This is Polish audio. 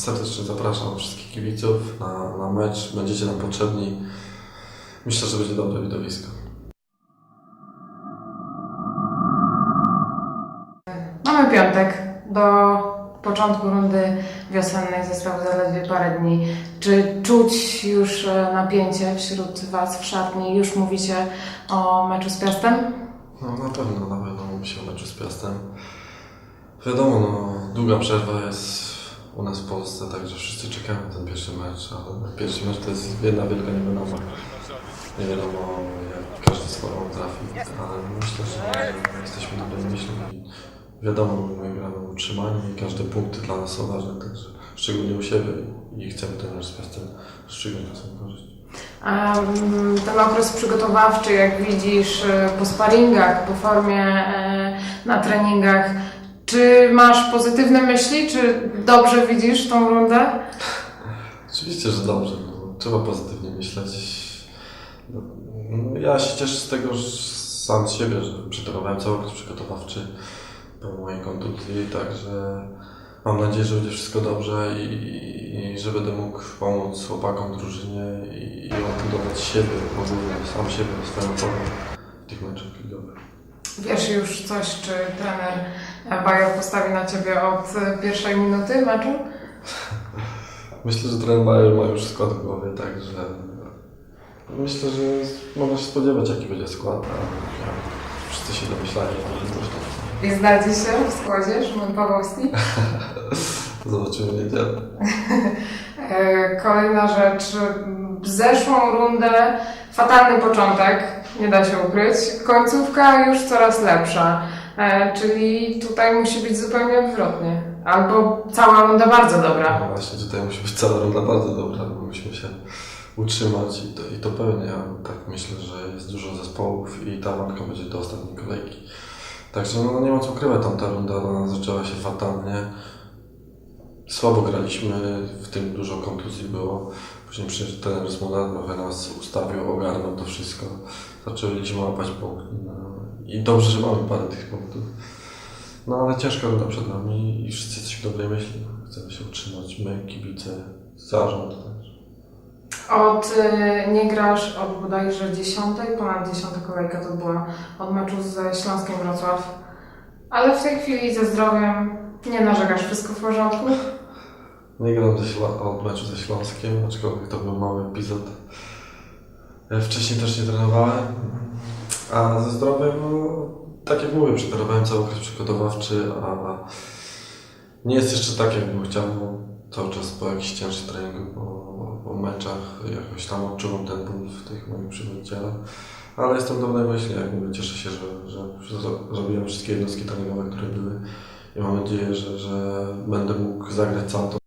Serdecznie zapraszam wszystkich kibiców na, na mecz. Będziecie nam potrzebni. Myślę, że będzie dobre widowisko. Mamy piątek do początku rundy wiosennej, zostało zaledwie parę dni. Czy czuć już e, napięcie wśród Was w szatni? Już mówicie o meczu z Piastem? No na pewno, na pewno mówi się o meczu z Piastem. Wiadomo, no, długa przerwa jest u nas w Polsce, także wszyscy czekają na ten pierwszy mecz, ale pierwszy mecz to jest jedna wielka niewiadoma. Nie wiadomo, jak każdy swoją trafi, ale myślę, że jesteśmy dobrej myśli i wiadomo, my gramy utrzymanie i każde punkty dla nas są ważne, także szczególnie u siebie i chcemy ten mecz z Piastem szczególnie na swoją korzyść. A mm, ten okres przygotowawczy, jak widzisz, e, po sparingach, po formie e, na treningach, czy masz pozytywne myśli? Czy dobrze widzisz tą rundę? Oczywiście, że dobrze. No, trzeba pozytywnie myśleć. No, no, ja się cieszę z tego że sam z siebie, że przetrenowałem cały okres przygotowawczy po mojej kontuzji, także mam nadzieję, że będzie wszystko dobrze i, i, i że będę mógł pomóc chłopakom drużynie i, i odbudować siebie, ogólnie sam siebie, swoją formę w tych meczach ligowych. Wiesz już coś, czy trener Bayer postawi na Ciebie od pierwszej minuty meczu? Myślę, że trener Bayer ma już skład w głowie, także myślę, że można się spodziewać, jaki będzie skład, wszyscy się domyślają, że to jest I znajdzie się w składzie Szymon Pawłowski? Zobaczymy w niedzielę. E, Kolejna rzecz. Zeszłą rundę fatalny początek, nie da się ukryć. Końcówka już coraz lepsza. E, Czyli tutaj musi być zupełnie odwrotnie. Albo cała runda bardzo dobra. No właśnie tutaj musi być cała runda bardzo dobra, bo musimy się utrzymać i to, i to pewnie. Ja tak myślę, że jest dużo zespołów i ta walka będzie do ostatniej kolejki. Także no, nie ma co ukrywać, tamta runda no, zaczęła się fatalnie. Słabo graliśmy, w tym dużo kontuzji było. Później przyszedł trener z Moda, trochę nas ustawił, ogarnął to wszystko. Zaczęliśmy łapać punkty. No. I dobrze, że mamy parę tych punktów. No ale ciężka runda przed nami i wszyscy jesteśmy dobrej myśli. Chcemy się utrzymać, my, kibice, zarząd też. Od e, nie grasz od bodajże dziesiątej, ponad dziesiąta kolejka to była od meczu ze Śląskiem Wrocław. Ale w tej chwili ze zdrowiem nie narzekasz, wszystko w porządku? Nie gram ze Śla- od meczu ze Śląskiem, aczkolwiek to był mały epizod. E, Wcześniej też nie trenowałem, a ze zdrowiem, no, tak jak mówię, przetrenowałem cały okres przygotowawczy, a nie jest jeszcze tak, jak bym chciał. bo Cały czas po jakichś cięższych treningu, po, po meczach jakoś tam odczuwam ten ból w tych moich przywódcielach. Ale jestem dobrej myśli, jak mówię, cieszę się, że, że zro- zrobiłem wszystkie jednostki treningowe, które były i mam nadzieję, że, że będę mógł zagrać całą tą